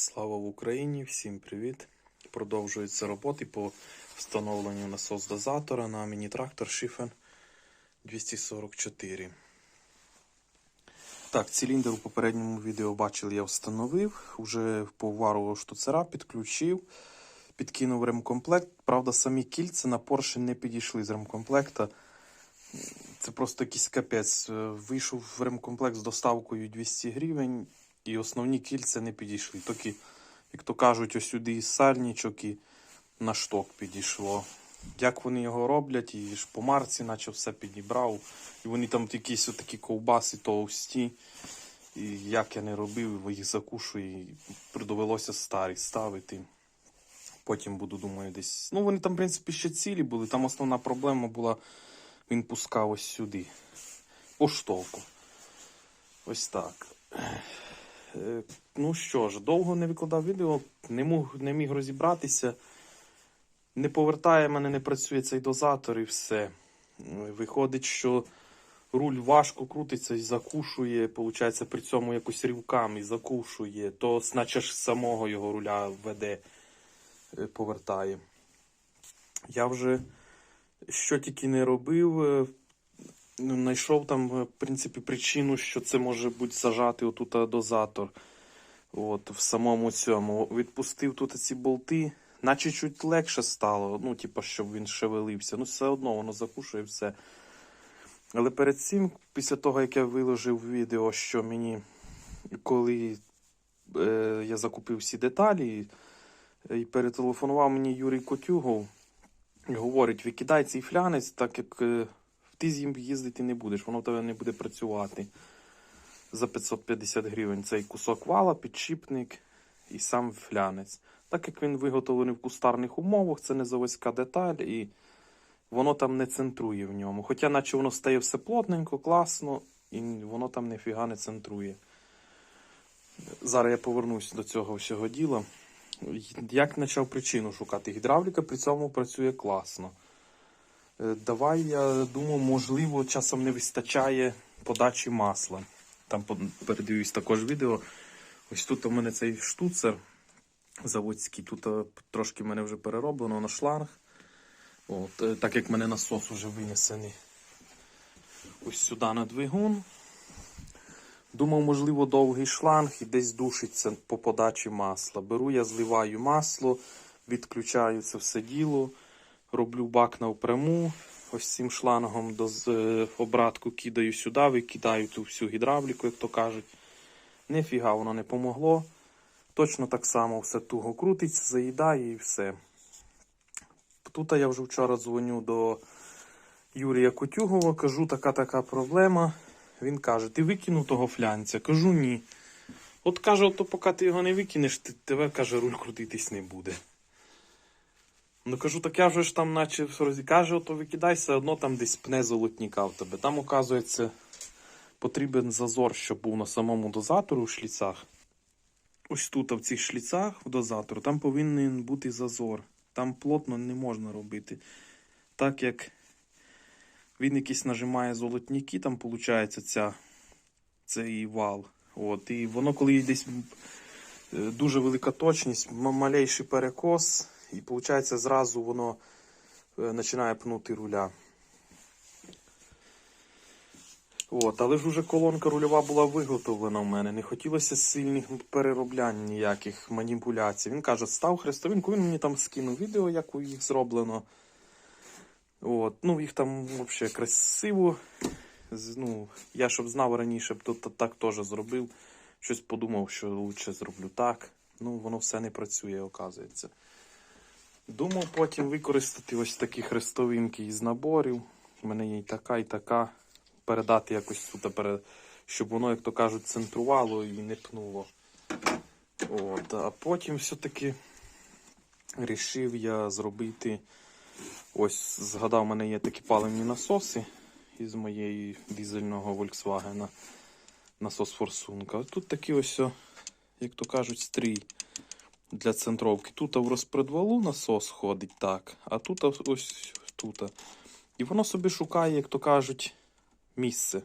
Слава в Україні! Всім привіт! Продовжуються роботи по встановленню насос-дозатора на міні-трактор Шифен 244. Так, циліндр у попередньому відео бачили, я встановив. Уже по вару штуцера підключив, підкинув ремкомплект. Правда, самі кільця на Porsche не підійшли з ремкомплекта. Це просто якийсь капець. Вийшов в ремкомплект з доставкою 200 гривень, і основні кільця не підійшли. Тільки, як то кажуть, ось сюди і сальничок і на шток підійшло. Як вони його роблять, і ж по марці, наче все підібрав. І вони там якісь такі ковбаси товсті. І як я не робив, їх закушую, і довелося старі ставити. Потім буду, думаю, десь. Ну, вони там, в принципі, ще цілі були. Там основна проблема була, він пускав ось сюди. По штовку. Ось так. Е, Ну що ж, довго не викладав відео, не міг, не міг розібратися. Не повертає мене, не працює цей дозатор і все. Виходить, що руль важко крутиться і закушує, получається, при цьому якось рівками закушує, то наче ж самого його руля веде, е, повертає. Я вже що тільки не робив, е, знайшов там, е, в принципі, причину, що це може бути зажати отут дозатор. От, в самому цьому. Відпустив тут ці болти, наче чуть легше стало, ну, типу, щоб він шевелився. Ну, все одно воно закушує все. Але перед цим, після того, як я виложив відео, що мені, коли е, я закупив всі деталі, і перетелефонував мені Юрій Котюгов, говорить, викидай цей флянець, так як е, ти з ним їздити не будеш, воно в тебе не буде працювати. За 550 гривень цей кусок вала, підшипник і сам флянець. Так як він виготовлений в кустарних умовах, це не заводська деталь, і воно там не центрує в ньому. Хоча, наче воно стає все плотненько, класно, і воно там ніфіга не центрує. Зараз я повернусь до цього всього діла. Як почав причину шукати? Гідравліка при цьому працює класно. Е, Давай, я думаю, можливо, часом не вистачає подачі масла. Там передивлюсь також відео. Ось тут у мене цей штуцер заводський. Тут е, трошки мене вже перероблено на шланг. От, е, так як в мене насос вже винесений ось сюди на двигун. Думав, можливо, довгий шланг і десь душиться по подачі масла. Беру я, зливаю масло, відключаю це все діло, роблю бак навпряму. Ось цим шлангом до з- е, обратку кидаю сюди, викидаю ту всю гідравліку, як то кажуть. Нефіга воно не помогло. Точно так само все туго крутиться, заїдає і все. Тут я вже вчора дзвоню до Юрія Котюгова, кажу, така така проблема. Він каже, ти викинув того флянця? Кажу, ні. От каже, ото поки ти його не викинеш, тебе, каже, руль крутитись не буде. Ну кажу, так я вже ж там наче роз... Каже, ото викидай все одно там десь пне золотніка в тебе. Там, оказується, потрібен зазор, щоб був на самому дозатору в шліцах. Ось тут, в цих шліцах в дозатору, там повинен бути зазор. Там плотно не можна робити. Так як він якийсь нажимає золотніки, там виходить ця, цей вал. От, і воно, коли десь е, дуже велика точність, малейший перекос, і виходить, зразу воно е, починає пнути руля. От, але ж уже колонка рульова була виготовлена в мене. Не хотілося сильних перероблянь ніяких маніпуляцій. Він каже, став хрестовинку, він мені там скинув відео, як у їх зроблено. От, ну, їх там взагалі красиво. Ну, я щоб знав раніше, б то, так теж зробив. Щось подумав, що лучше зроблю так. Ну, воно все не працює, оказується. Думав потім використати ось такі хрестовинки із наборів. У мене є і така, і така. Передати якось тут, щоб воно, як то кажуть, центрувало і не пнуло. От, а потім все-таки рішив я зробити. Ось, згадав, у мене є такі паливні насоси із моєї дизельного Volkswagen. Насос форсунка. Тут такі ось, як то кажуть, стрій для центровки. Тут в розпредвалу насос ходить так, а тут ось тут. І воно собі шукає, як то кажуть, місце.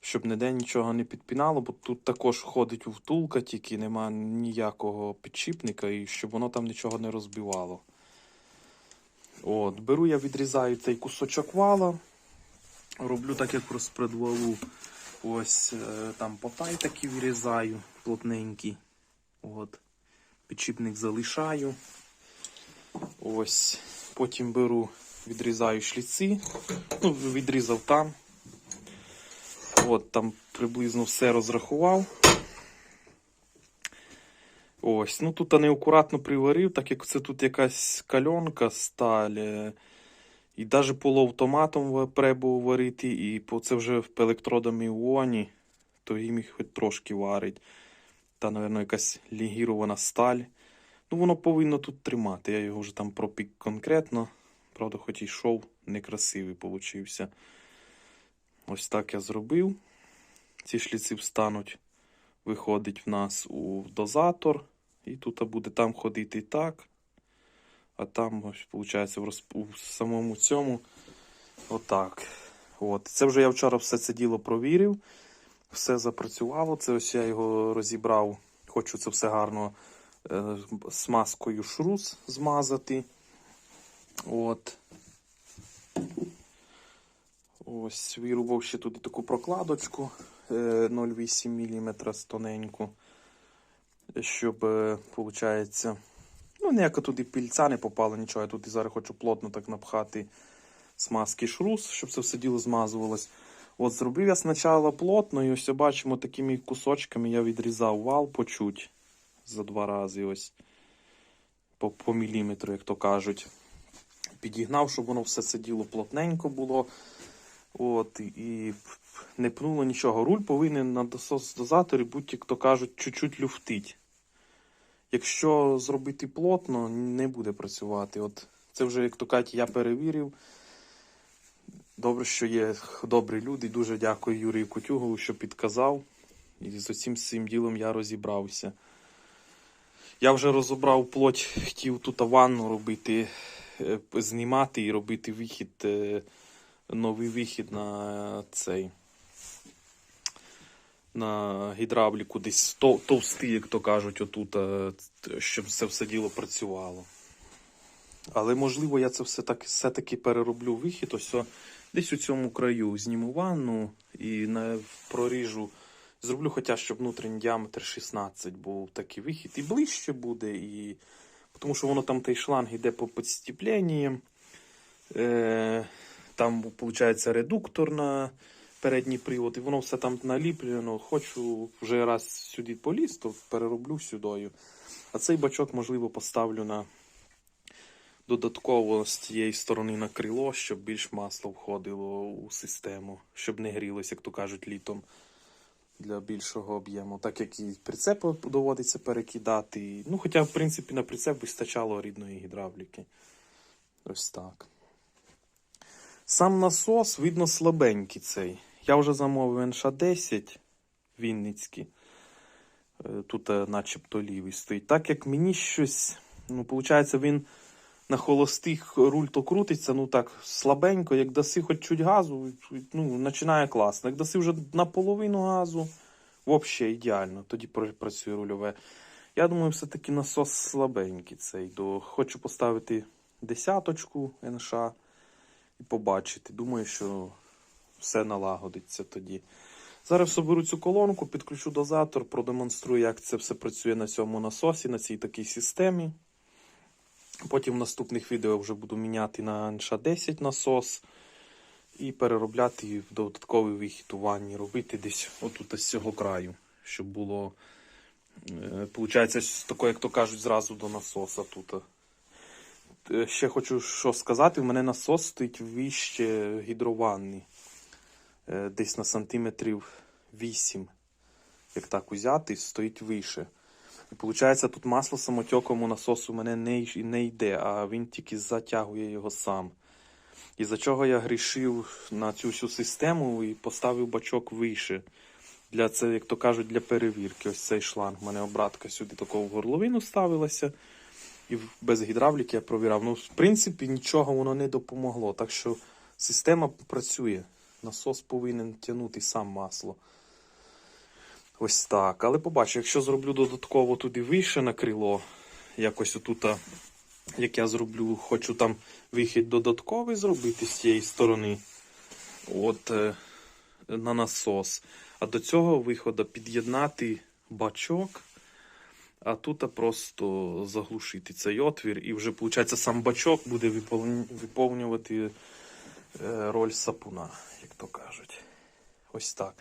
щоб ніде нічого не підпінало, бо тут також ходить втулка, тільки нема ніякого підшипника, і щоб воно там нічого не розбивало. От, беру я, відрізаю цей кусочок вала, роблю так, як розпредвалу. Ось е, там потай такий вирізаю, плотненький. От. Підшипник залишаю. Ось. Потім беру, відрізаю шліці. Ну, відрізав там. От там приблизно все розрахував. Ось, ну тут я неаккуратно приварив, так як це тут якась кальонка сталь. е, І навіть полуавтоматом треба варити, і це вже електродами іоні, то їм їх хоч трошки варить. Та, мабуть, якась лігірована сталь. Ну, воно повинно тут тримати. Я його вже там пропік конкретно. Правда, хоч і йшов, некрасивий получився. Ось так я зробив. Ці шліці встануть, виходить в нас у дозатор. І тут буде там ходити і так. А там, ось, виходить, в, розп... у самому цьому отак. От. Це вже я вчора все це діло провірив. Все запрацювало. Це ось я його розібрав. Хочу це все гарно е, смазкою шрус змазати. От. Ось вирубав ще туди таку прокладочку е, 0,8 мм тоненьку. Щоб, виходить, ну, ніяка туди пільця не попало, нічого. Я тут і зараз хочу плотно так напхати смазки шрус, щоб це все діло змазувалось. От зробив я спочатку плотно, і ось бачимо такими кусочками я відрізав вал по чуть за два рази ось по, по міліметру, як то кажуть. Підігнав, щоб воно все це діло плотненько було. От, і не пнуло нічого. Руль повинен на дозаторі бути, як то кажуть, чуть-чуть люфтить. Якщо зробити плотно, не буде працювати. От це вже, як то кажуть, я перевірив. Добре, що є добрі люди. Дуже дякую Юрію Котюгову, що підказав. І з усім цим ділом я розібрався. Я вже розібрав плоть, хотів тут ванну робити, е, знімати і робити вихід, е, новий вихід на цей. На гідравліку десь товстий, як то кажуть, отут, е, щоб це все діло працювало. Але можливо я це все так, все-таки перероблю вихід. Ось десь у цьому краю зніму ванну і на, проріжу. Зроблю хоча щоб внутрішній діаметр 16 був такий вихід. І ближче буде, і... тому що воно там той шланг йде по підстіпленні. Е, там, виходить, редуктор на передній привод, і воно все там наліплено. Хочу вже раз сюди поліз, то перероблю сюдою. А цей бачок, можливо, поставлю на додатково з тієї сторони на крило, щоб більш масло входило у систему, щоб не грілося, як то кажуть, літом для більшого об'єму. Так як і прицеп доводиться перекидати. Ну, хоча, в принципі, на прицеп вистачало рідної гідравліки. Ось так. Сам насос, видно, слабенький цей. Я вже замовив НШ-10 Вінницький. Е, Тут е, начебто лівий стоїть. Так як мені щось, ну, виходить, він на холостих руль то крутиться, ну так, слабенько, як даси хоч чуть газу, ну, починає класно. Як даси вже наполовину газу, взагалі ідеально, тоді працює рульове. Я думаю, все-таки насос слабенький цей. До... Хочу поставити десяточку НШ і побачити. Думаю, що все налагодиться тоді. Зараз соберу цю колонку, підключу дозатор, продемонструю, як це все працює на цьому насосі, на цій такій системі. Потім в наступних відео вже буду міняти на НШ-10 насос і переробляти в додатковий вихід у ванні, робити десь отут з цього краю, щоб було, е, получається, такого, як то кажуть, зразу до насоса тут. Е, Ще хочу що сказати, в мене насос стоїть вище гідрованний, Е, десь на сантиметрів 8. Як так узяти, стоїть вище. І виходить, тут масло самотьоком у насосу мене не, не йде, а він тільки затягує його сам. І за чого я грішив на цю всю систему і поставив бачок вище. Для це, як то кажуть, для перевірки. Ось цей шланг. У мене обратка сюди такого в горловину ставилася. І без гідравліки я провіряв. Ну, в принципі, нічого воно не допомогло. Так що система працює. Насос повинен тягнути сам масло. Ось так. Але побачу, якщо зроблю додатково туди вище на крило, якось отут, як я зроблю, хочу там вихід додатковий зробити з цієї сторони. От е, на насос. А до цього виходу під'єднати бачок, а тут просто заглушити цей отвір. І вже, виходить, сам бачок буде виповнювати е, роль сапуна, як то кажуть. Ось так.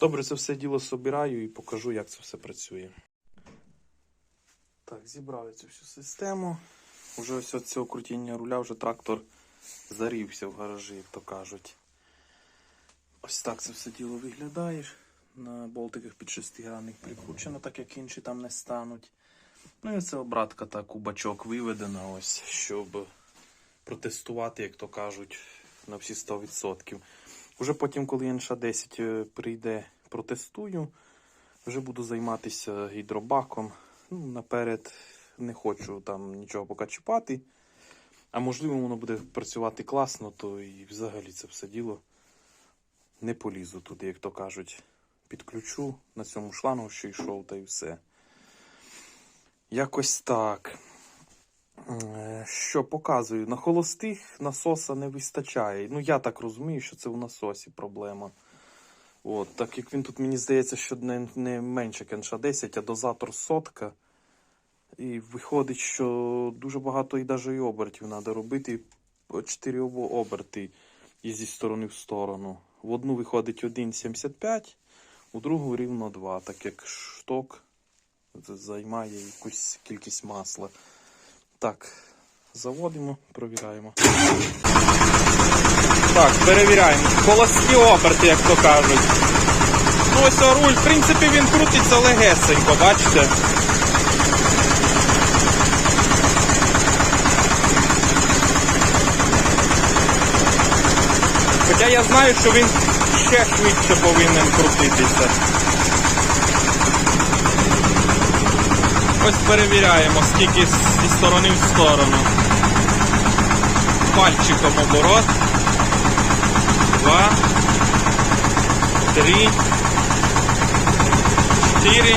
Добре, це все діло собираю і покажу, як це все працює. Так, зібрав я цю всю систему. Уже ось від цього крутіння руля вже трактор зарівся в гаражі, як то кажуть. Ось так це все діло виглядає. На болтиках під шестигранник прикручено, так як інші там не стануть. Ну і це обратка так у бачок виведена, ось, щоб протестувати, як то кажуть, на всі 100%. Вже потім, коли інша 10 е, прийде, протестую. Вже буду займатися гідробаком. Ну, наперед не хочу там нічого поки чіпати. А можливо, воно буде працювати класно, то і взагалі це все діло не полізу туди, як то кажуть. Підключу на цьому шлангу, що йшов, та й все. Якось так. Е, Що показую? На холостих насоса не вистачає. Ну, я так розумію, що це в насосі проблема. От, так як він тут, мені здається, що не, не менше кенша 10, а дозатор сотка. І виходить, що дуже багато і навіть і обертів треба робити. 4 оберти і зі сторони в сторону. В одну виходить 1,75, у другу рівно 2, так як шток займає якусь кількість масла. Так, заводимо, провіряємо. Так, перевіряємо. Холості оберти, як то кажуть. Ну ось руль, в принципі, він крутиться легесенько, бачите? Хоча я знаю, що він ще швидше повинен крутитися. Ось перевіряємо, скільки зі сторони в сторону. Пальчиком оборот. Два. Три. Чотири.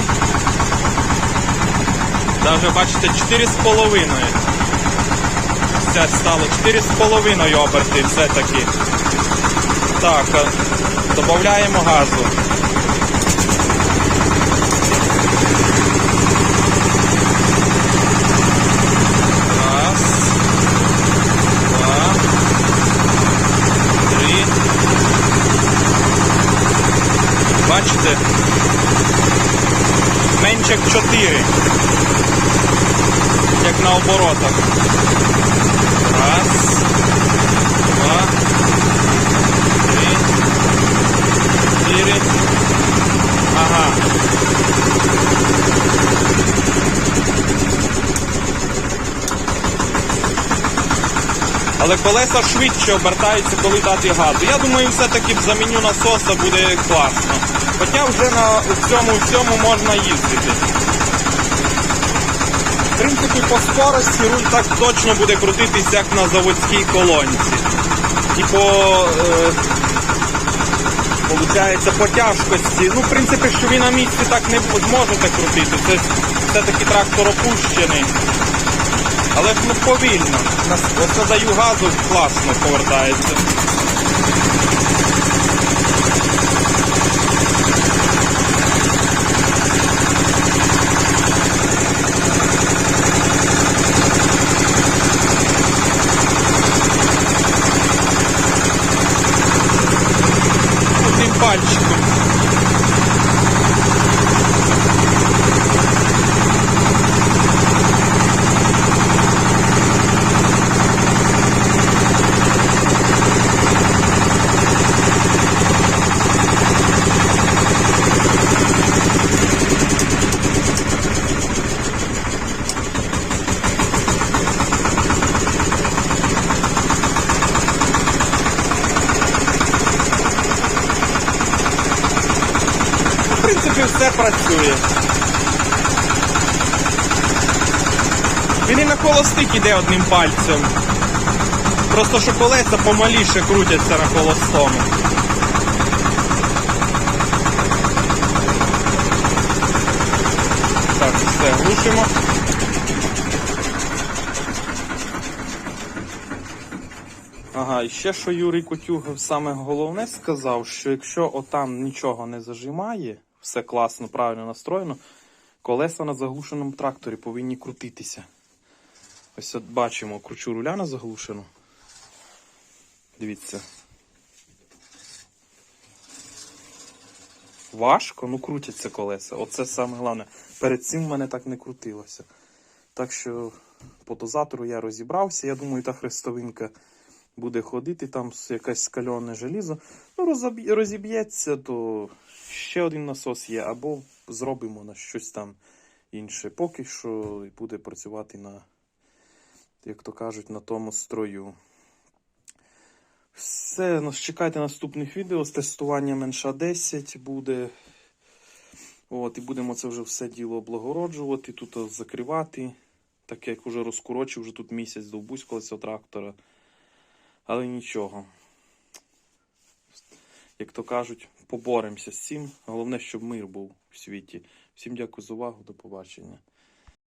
Даже бачите, чотири з половиною. Все стало чотири з половиною оберти все-таки. Так, е, додаємо газу. Раз, два, три. Бачите? Менше як чотири. Як оборотах. Раз, два, три, чотири. Ага. Але колеса швидше обертаються, коли дати газу. Я думаю, все-таки заміню насоса буде класно. Хоча вже на цьому всьому можна їздити. Принципі, по скорості руль так точно буде крутитись, як на заводській колонці. І по, е, получається, по тяжкості. Ну, в принципі, що ви на місці так не зможете крутити. Це все-таки трактор опущений. Але ж ну повільно. Ось надаю газу, класно повертається. Він і на холостик іде одним пальцем. Просто що колеса помаліше крутяться на холостому. Так, все, глушимо. Ага, і ще що Юрій Котюг саме головне сказав, що якщо отам нічого не зажимає, все класно, правильно настроєно, колеса на заглушеному тракторі повинні крутитися. Ось от бачимо, кручу руля на заглушену. Дивіться. Важко, ну крутяться колеса. Оце саме головне. Перед цим в мене так не крутилося. Так що по дозатору я розібрався. Я думаю, та хрестовинка буде ходити, там якесь скальоне желізо. Ну, розіб'ється, то ще один насос є, або зробимо на щось там інше. Поки що буде працювати на, як то кажуть, на тому строю. Все, ну, чекайте наступних відео з тестуванням НШ-10 буде. От, і будемо це вже все діло облагороджувати, тут закривати. Так як вже розкорочив, вже тут місяць довбусь колись цього трактора. Але нічого. Як то кажуть, поборемося з цим. Головне, щоб мир був у світі. Всім дякую за увагу, до побачення.